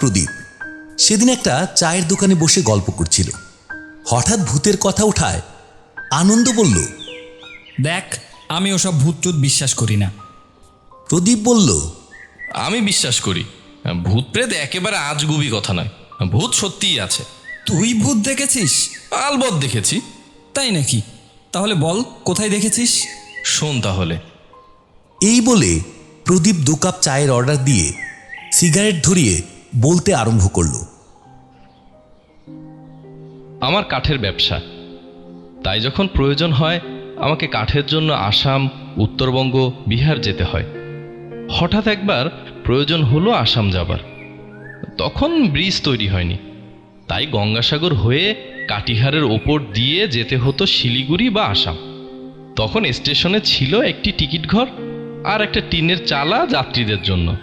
প্রদীপ। সেদিন একটা চায়ের দোকানে বসে গল্প করছিল। হঠাৎ ভূতের কথা উঠায়। আনন্দ বলল দেখ আমি ওসব ভূতটুত বিশ্বাস করি না। প্রদীপ বলল আমি বিশ্বাস করি। ভূত প্রেত একেবারে আজগুবি কথা নয়। ভূত সত্যিই আছে। তুই ভূত দেখেছিস? আলবৎ দেখেছি। তাই নাকি? তাহলে বল কোথায় দেখেছিস? শোন তাহলে। এই বলে প্রদীপ দু কাপ চায়ের অর্ডার দিয়ে সিগারেট ধরিয়ে বলতে আরম্ভ করল। আমার কাঠের ব্যবসা। তাই যখন প্রয়োজন হয়, আমাকে কাঠের জন্য আসাম, উত্তরবঙ্গ, বিহার যেতে হয়। হঠাৎ একবার প্রয়োজন হলো আসাম যাবার। তখন ব্রিজ তৈরি হয়নি। তাই গঙ্গাসাগর হয়ে কাটিহারের ওপর দিয়ে যেতে হতো শিলিগুড়ি বা আসাম। তখন স্টেশনে ছিল একটি টিকিট ঘর আর একটা টিনের চালা যাত্রীদের জন্য।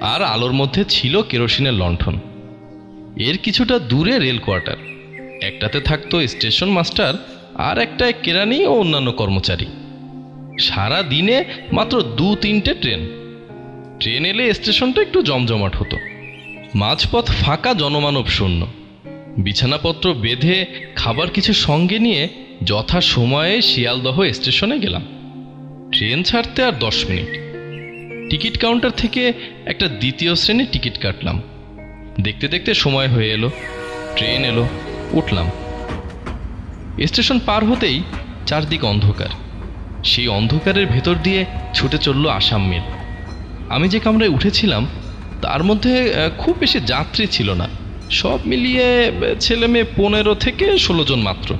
আর আলোর মধ্যে ছিল কেরোসিনের লণ্ঠন। এর কিছুটা দূরে রেল কোয়ার্টার। একটাতে থাকতো স্টেশন মাস্টার আর একটা কেরানি ও অন্যান্য কর্মচারী। সারা দিনে মাত্র দু তিনটে ট্রেন। ট্রেন এলে স্টেশনটা একটু জমজমাট হতো। মাঝপথ ফাঁকা জনমানব শূন্য। বিছানাপত্র বেঁধে খাবার কিছু সঙ্গে নিয়ে যথা সময়ে শিয়ালদহ স্টেশনে গেলাম। ট্রেন ছাড়তে আর দশ মিনিট। টিকিট কাউন্টার থেকে একটা দ্বিতীয় শ্রেণির টিকিট কাটলাম। দেখতে দেখতে সময় হয়ে এলো, ট্রেন এলো, উঠলাম। স্টেশন পার হতেই চারদিক অন্ধকার। সেই অন্ধকারের ভেতর দিয়ে ছুটে চলল আসাম মেল। আমি যে কামরায় উঠেছিলাম, তার মধ্যে খুব বেশি যাত্রী ছিল না। সব মিলিয়ে ছেলে মেয়ে পনেরো থেকে ষোলো জন মাত্র।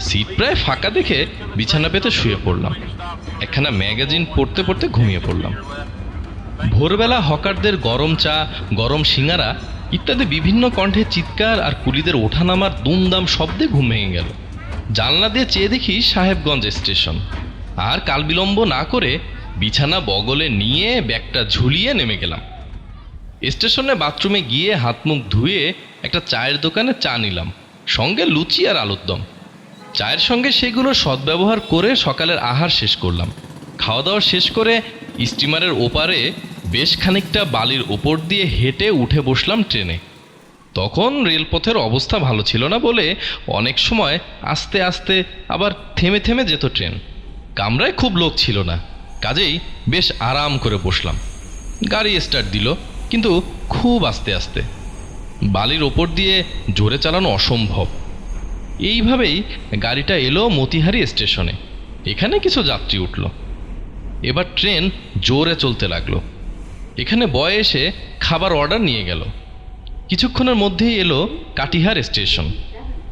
সিট প্রায় ফাঁকা দেখে বিছানা পেতে শুয়ে পড়লাম। একখানা ম্যাগাজিন পড়তে পড়তে ঘুমিয়ে পড়লাম। ভোরবেলা হকারদের গরম চা, গরম সিঙ্গারা ইত্যাদি বিভিন্ন কণ্ঠে চিৎকার আর কুলিদের ওঠানামার দুমদাম শব্দে ঘুম ভেঙে গেল। জানলা দিয়ে চেয়ে দেখি সাহেবগঞ্জ স্টেশন। আর কাল বিলম্ব না করে বিছানা বগলে নিয়ে ব্যাগটা ঝুলিয়ে নেমে গেলাম। স্টেশনে বাথরুমে গিয়ে হাত মুখ ধুয়ে একটা চায়ের দোকানে চা নিলাম। সঙ্গে লুচি আর আলুর দম চায়ের সঙ্গে সেগুলো সদ্ব্যবহার করে সকালের আহার শেষ করলাম। খাওয়া দাওয়া শেষ করে স্টিমারের ওপারে বেশ খানিকটা বালির ওপর দিয়ে হেঁটে উঠে বসলাম ট্রেনে। তখন রেলপথের অবস্থা ভালো ছিল না বলে অনেক সময় আস্তে আস্তে আবার থেমে থেমে যেত ট্রেন। কামরায় খুব লোক ছিল না, কাজেই বেশ আরাম করে বসলাম। গাড়ি স্টার্ট দিল, কিন্তু খুব আস্তে আস্তে। বালির ওপর দিয়ে জোরে চালানো অসম্ভব। এইভাবেই গাড়িটা এলো মতিহারি স্টেশনে। এখানে কিছু যাত্রী উঠল। এবার ট্রেন জোরে চলতে লাগল। এখানে বয় এসে খাবার অর্ডার নিয়ে গেল। কিছুক্ষণের মধ্যেই এলো কাটিহার স্টেশন।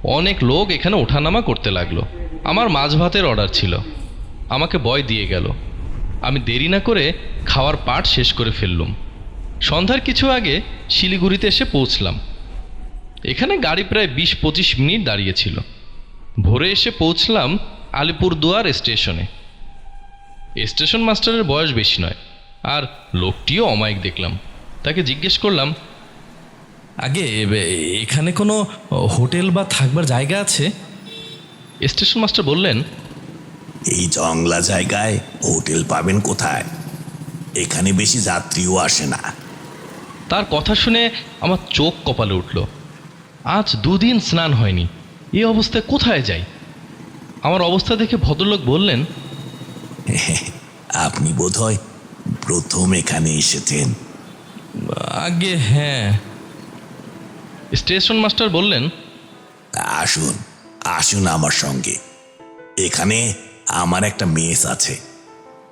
অনেক লোক এখানে ওঠানামা করতে লাগল। আমার মাছ ভাতের অর্ডার ছিল। আমাকে বয় দিয়ে গেল। আমি দেরি না করে খাওয়ার পাট শেষ করে ফেললুম। সন্ধ্যার কিছু আগে শিলিগুড়িতে এসে পৌঁছলাম। এখানে গাড়ি প্রায় বিশ পঁচিশ মিনিট দাঁড়িয়েছিল ভোরে এসে পৌঁছলাম আলিপুরদুয়ার স্টেশনে। স্টেশন মাস্টারের বয়স বেশি নয় আর লোকটিও অমায়িক দেখলাম। তাকে জিজ্ঞেস করলাম আগে এখানে কোনো হোটেল বা থাকবার জায়গা আছে? স্টেশন মাস্টার বললেন এই জংলা জায়গায় হোটেল পাবেন কোথায়? এখানে বেশি যাত্রীও আসে না। তার কথা শুনে আমার চোখ কপালে উঠল। আজ দুদিন স্নান হয়নি। এই অবস্থায় কোথায় যাই? আমার অবস্থা দেখে ভদ্রলোক বললেন আপনি বোধহয় প্রথম এখানে এসেছেন। আগে হ্যাঁ। স্টেশন মাস্টার বললেন আসুন আসুন আমার সঙ্গে। এখানে আমার একটা মেস আছে।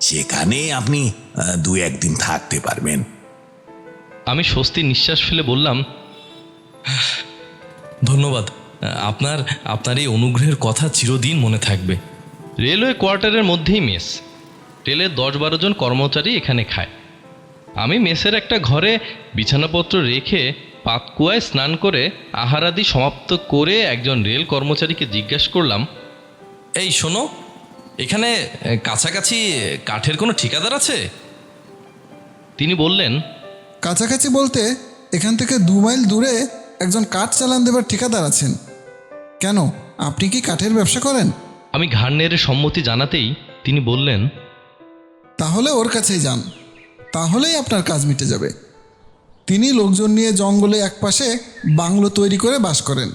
সেখানে আপনি দু একদিন থাকতে পারবেন। আমি স্বস্তি নিঃশ্বাস ফেলে বললাম ধন্যবাদ। আপনার আপনার এই অনুগ্রহের কথা চিরদিন মনে থাকবে। রেলওয়ে কোয়ার্টারের মধ্যেই মেস। রেলের দশ বারো জন কর্মচারী এখানে খায়। আমি মেসের একটা ঘরে বিছানাপত্র রেখে পাতকুয়ায় স্নান করে আহারাদি সমাপ্ত করে একজন রেল কর্মচারীকে জিজ্ঞাসা করলাম এই শোনো এখানে কাছাকাছি কাঠের কোনো ঠিকাদার আছে? তিনি বললেন কাছাকাছি বলতে এখান থেকে দু মাইল দূরে একজন কাঠ চালান দেবার ঠিকাদার আছেন। কেন? আপনি কি কাঠের ব্যবসা করেন? আমি ঘাড় নেড়ে সম্মতি জানাতেই তিনি বললেন তাহলে ওর কাছেই যান। তাহলেই আপনার কাজ মিটে যাবে। তিনি লোকজন নিয়ে জঙ্গলে একপাশে বাংলো তৈরি করে বাস করেন।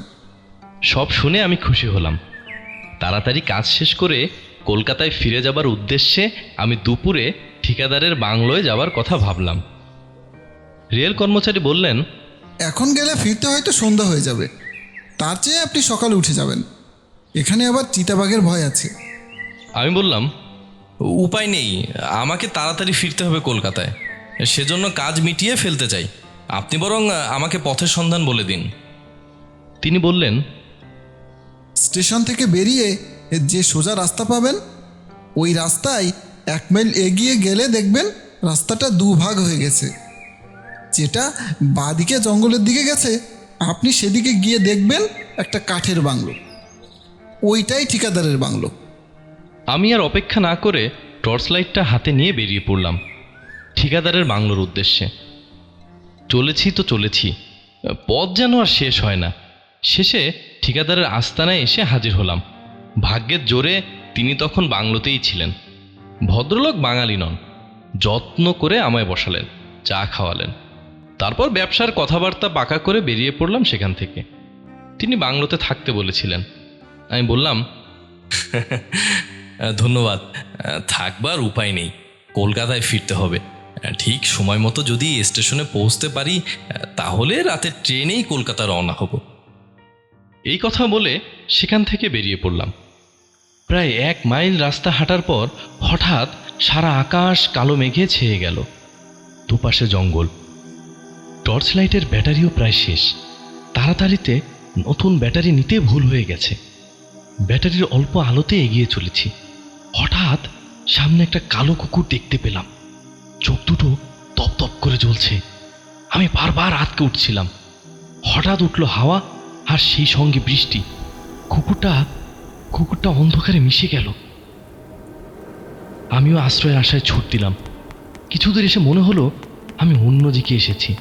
সব শুনে আমি খুশি হলাম। তাড়াতাড়ি কাজ শেষ করে কলকাতায় ফিরে যাবার উদ্দেশ্যে আমি দুপুরে ঠিকাদারের বাংলোয় যাবার কথা ভাবলাম। রেল কর্মচারী বললেন এখন গেলে ফিরতে হয়তো সন্ধ্যা হয়ে যাবে। তার চেয়ে আপনি সকালে উঠে যাবেন। এখানে আবার চিতাবাঘের ভয় আছে। আমি বললাম উপায় নেই। আমাকে তাড়াতাড়ি ফিরতে হবে কলকাতায়। সেজন্য কাজ মিটিয়ে ফেলতে চাই। আপনি বরং আমাকে পথের সন্ধান বলে দিন। তিনি বললেন স্টেশন থেকে বেরিয়ে যে সোজা রাস্তা পাবেন ওই রাস্তায় এক মাইল এগিয়ে গেলে দেখবেন রাস্তাটা দুভাগ হয়ে গেছে। যেটা বাদিকে জঙ্গলের দিকে গেছে, আপনি সেদিকে গিয়ে দেখবেন একটা কাঠের বাংলো। ওইটাই ঠিকাদারের বাংলো। আমি আর অপেক্ষা না করে টর্চ লাইটটা হাতে নিয়ে বেরিয়ে পড়লাম, ঠিকাদারের বাংলোর উদ্দেশ্যে। চলেছি তো চলেছি, পথ যেন আর শেষ হয় না। শেষে ঠিকাদারের আস্তানায় এসে হাজির হলাম। ভাগ্যের জোরে তিনি তখন বাংলোতেই ছিলেন। ভদ্রলোক বাঙালি নন, যত্ন করে আমায় বসালেন, চা খাওয়ালেন। তারপর ব্যবসার কথাবার্তা পাকা করে বেরিয়ে পড়লাম সেখান থেকে। তিনি বাংলোতে থাকতে বলেছিলেন। আমি বললাম ধন্যবাদ। থাকবার উপায় নেই। কলকাতায় ফিরতে হবে। ঠিক সময় মতো যদি স্টেশনে পৌঁছতে পারি তাহলে রাতের ট্রেনেই কলকাতা রওনা হব। এই কথা বলে সেখান থেকে বেরিয়ে পড়লাম। প্রায় এক মাইল রাস্তা হাঁটার পর হঠাৎ সারা আকাশ কালো মেঘে ছেয়ে গেল। দুপাশে জঙ্গল। টর্চ লাইটের ব্যাটারিও প্রায় শেষ। তাড়াতাড়িতে নতুন ব্যাটারি নিতে ভুল হয়ে গেছে। ব্যাটারির অল্প আলোতে এগিয়ে চলেছি। হঠাৎ সামনে একটা কালো কুকুর দেখতে পেলাম। চোখ দুটো তপ তপ করে জ্বলছে। আমি বারবার আটকে উঠছিলাম। হঠাৎ উঠল হাওয়া আর সেই সঙ্গে বৃষ্টি। কুকুরটা কুকুরটা অন্ধকারে মিশে গেল। আমিও আশ্রয়ের আশায় ছুট দিলাম। কিছু দূর এসে মনে হলো আমি অন্যদিকে এসেছি।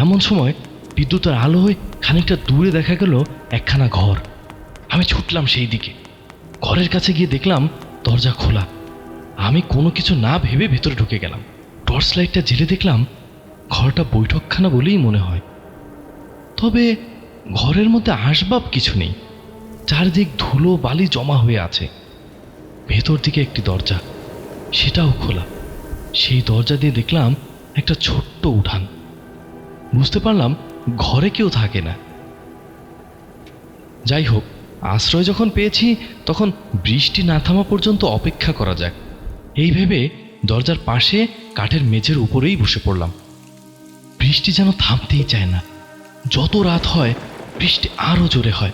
এমন সময় বিদ্যুতের আলো হয়ে খানিকটা দূরে দেখা গেল একখানা ঘর। আমি ছুটলাম সেই দিকে। ঘরের কাছে গিয়ে দেখলাম দরজা খোলা। আমি কোনো কিছু না ভেবে ভেতরে ঢুকে গেলাম। টর্চ লাইটটা জেলে দেখলাম ঘরটা বৈঠকখানা বলেই মনে হয়। তবে ঘরের মধ্যে আসবাব কিছু নেই। চারদিক ধুলো বালি জমা হয়ে আছে। ভেতর দিকে একটি দরজা। সেটাও খোলা। সেই দরজা দিয়ে দেখলাম একটা ছোট্ট উঠান। বুঝতে পারলাম ঘরে কেউ থাকে না। যাই হোক, আশ্রয় যখন পেয়েছি, তখন বৃষ্টি না থামা পর্যন্ত অপেক্ষা করা যাক। এই ভেবে দরজার পাশে কাঠের মেঝের উপরেই বসে পড়লাম। বৃষ্টি যেন থামতেই চায় না। যত রাত হয়, বৃষ্টি আরও জোরে হয়।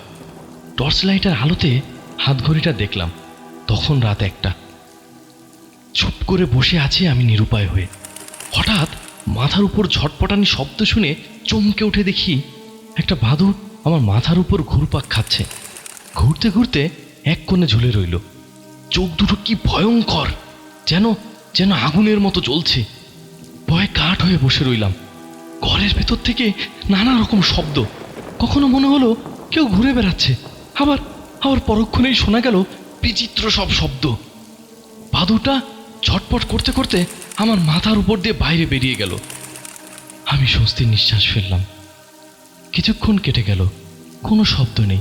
টর্চ লাইটের আলোতে হাত ঘড়িটা দেখলাম, তখন রাত একটা। চুপ করে বসে আছি আমি নিরুপায় হয়ে। হঠাৎ মাথার উপর ঝটপটানি শব্দ শুনে চমকে উঠে দেখি একটা বাদুর আমার মাথার উপর ঘুরপাক খাচ্ছে। ঘুরতে ঘুরতে এক কোণে ঝুলে রইল। চোখ দুটো কি ভয়ঙ্কর, যেন যেন আগুনের মতো জ্বলছে। ভয়ে কাঠ হয়ে বসে রইলাম। ঘরের ভেতর থেকে নানা রকম শব্দ। কখনো মনে হলো কেউ ঘুরে বেড়াচ্ছে। আবার আবার পরক্ষণেই শোনা গেল বিচিত্র সব শব্দ। বাদুটা ছটপট করতে করতে আমার মাথার উপর দিয়ে বাইরে বেরিয়ে গেল। আমি স্বস্তির নিঃশ্বাস ফেললাম। কিছুক্ষণ কেটে গেল, কোনো শব্দ নেই।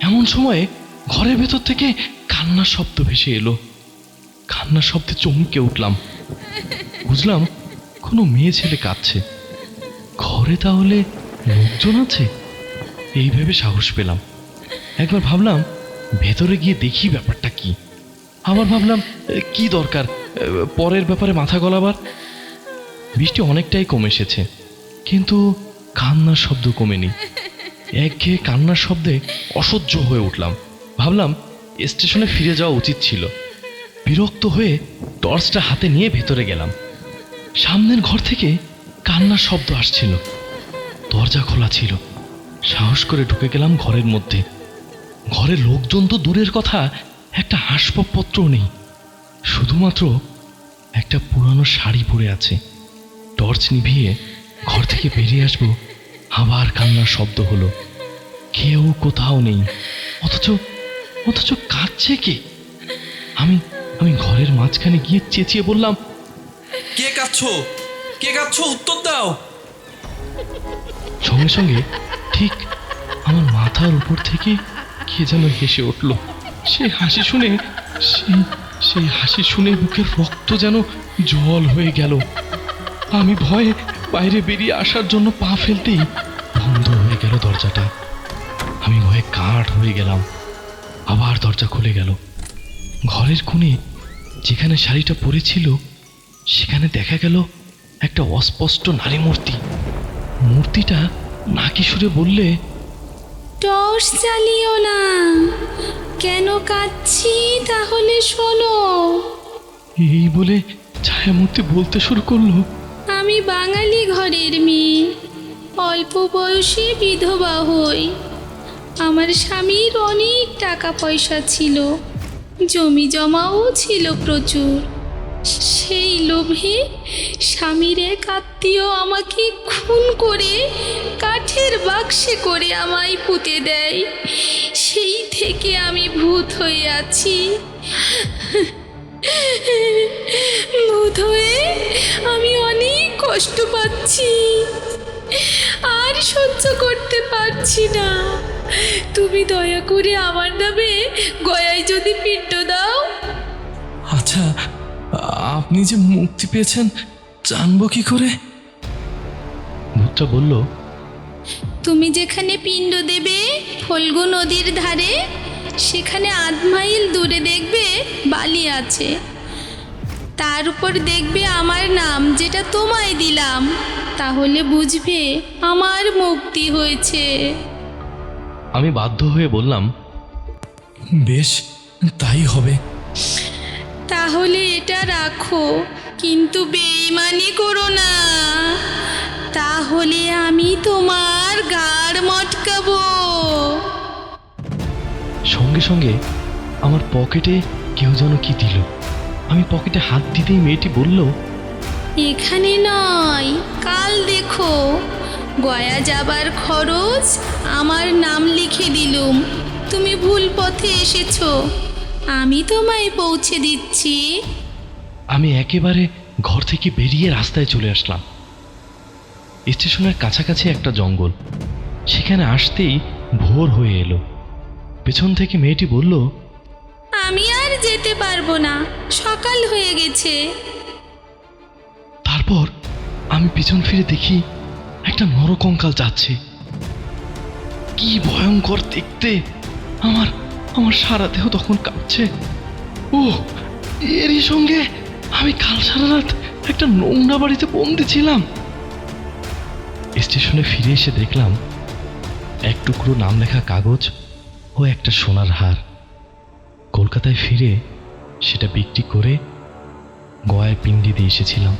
এমন সময়ে ঘরের ভেতর থেকে কান্নার শব্দ ভেসে এলো। কান্নার শব্দে চমকে উঠলাম। বুঝলাম, কোনো মেয়ে ছেলে কাঁদছে। ঘরে তাহলে লোকজন আছে? এই ভেবে সাহস পেলাম। একবার ভাবলাম, ভেতরে গিয়ে দেখি ব্যাপারটা কি। আবার ভাবলাম কি দরকার? পরের ব্যাপারে মাথা গলাবার? বৃষ্টি অনেকটাই কমে এসেছে, কিন্তু কান্নার শব্দ কমেনি। একঘেয়ে কান্নার শব্দে অসহ্য হয়ে উঠলাম। ভাবলাম, স্টেশনে ফিরে যাওয়া উচিত ছিল। বিরক্ত হয়ে টর্চটা হাতে নিয়ে ভেতরে গেলাম। সামনের ঘর থেকে কান্নার শব্দ আসছিল। দরজা খোলা ছিল। সাহস করে ঢুকে গেলাম ঘরের মধ্যে। ঘরের লোকজন তো দূরের কথা, একটা আসবাবপত্র নেই। শুধুমাত্র একটা পুরানো শাড়ি পরে আছে। টর্চ নিভিয়ে ঘর থেকে বেরিয়ে আসব আবার কান্নার শব্দ হলো। কেউ কোথাও নেই অথচ অথচ কাঁদছে কে? আমি আমি ঘরের মাঝখানে গিয়ে চেঁচিয়ে বললাম কে কাঁদছো? কে কাঁদছো? উত্তর দাও। সঙ্গে সঙ্গে ঠিক আমার মাথার উপর থেকে কে যেন হেসে উঠল। সে হাসি শুনে সেই সেই হাসি শুনে বুকের রক্ত যেন জল হয়ে গেল। আমি ভয়ে বাইরে বেরিয়ে আসার জন্য পা ফেলতেই বন্ধ হয়ে গেল দরজাটা। আমি ভয়ে কাঠ হয়ে গেলাম। আবার দরজা খুলে গেল। ঘরের কোণে যেখানে শাড়িটা পরেছিল, সেখানে দেখা গেল একটা অস্পষ্ট নারী মূর্তি। মূর্তিটা নাকি সুরে বললে, টর্চ জ্বালিও না। কেন কাঁদছি তাহলে শোনো। এই বলে ছায়ামূর্তি বলতে শুরু করল। আমি বাঙালি ঘরের মেয়ে অল্প বয়সে বিধবা হই। আমার স্বামীর অনেক টাকা পয়সা ছিল জমি জমাও ছিল প্রচুর। সেই লোভে স্বামীর এক আত্মীয় আমাকে খুন করে কাঠের বাক্সে করে আমায় পুঁতে দেয়। সেই থেকে আমি ভূত হয়ে আছি। ভূত হয়ে আমি অনেক কষ্ট পাচ্ছি। আর সহ্য করতে পারছি না। তুমি দয়া করে আমার নামে গয়ায় যদি পিণ্ড দাও আপনি যে মুক্তি পেয়েছেন জানব কি করে? ভূতটা বলল তুমি যেখানে পিণ্ড দেবে ফল্গু নদীর ধারে সেখানে আধ মাইল দূরে দেখবে বালি আছে। তার উপর দেখবে আমার নাম যেটা তোমায় দিলাম। তাহলে বুঝবে আমার মুক্তি হয়েছে। আমি বাধ্য হয়ে বললাম বেশ তাই হবে। তাহলে এটা রাখো। কিন্তু বেইমানি করো না। তাহলে আমি তোমার গাড় মটকাবো। সঙ্গে সঙ্গে আমার পকেটে কেউ যেন কি দিল। আমি পকেটে হাত দিতেই মেয়েটি বলল এখানে নয় কাল দেখো। গয়া যাবার খরচ আমার নাম লিখে দিলুম। তুমি ভুল পথে এসেছ। আমি তোমায় পৌঁছে দিচ্ছি। আমি একেবারে ঘর থেকে বেরিয়ে রাস্তায় চলে আসলাম। স্টেশনের কাছাকাছি একটা জঙ্গল। সেখানে আসতেই ভোর হয়ে এলো। পেছন থেকে মেয়েটি বলল আমি আর যেতে পারব না সকাল হয়ে গেছে। তারপর আমি পিছন ফিরে দেখি একটা নরকঙ্কাল যাচ্ছে। কি ভয়ঙ্কর দেখতে! আমার আমার সারা দেহ তখন কাঁপছে। ও এরই সঙ্গে আমি কাল সারা রাত একটা নোংরা বাড়িতে বন্দি ছিলাম। স্টেশনে ফিরে এসে দেখলাম এক টুকরো নাম লেখা কাগজ ও একটা সোনার হার। কলকাতায় ফিরে সেটা বিক্রি করে গয়ায় পিণ্ডি দিয়ে এসেছিলাম।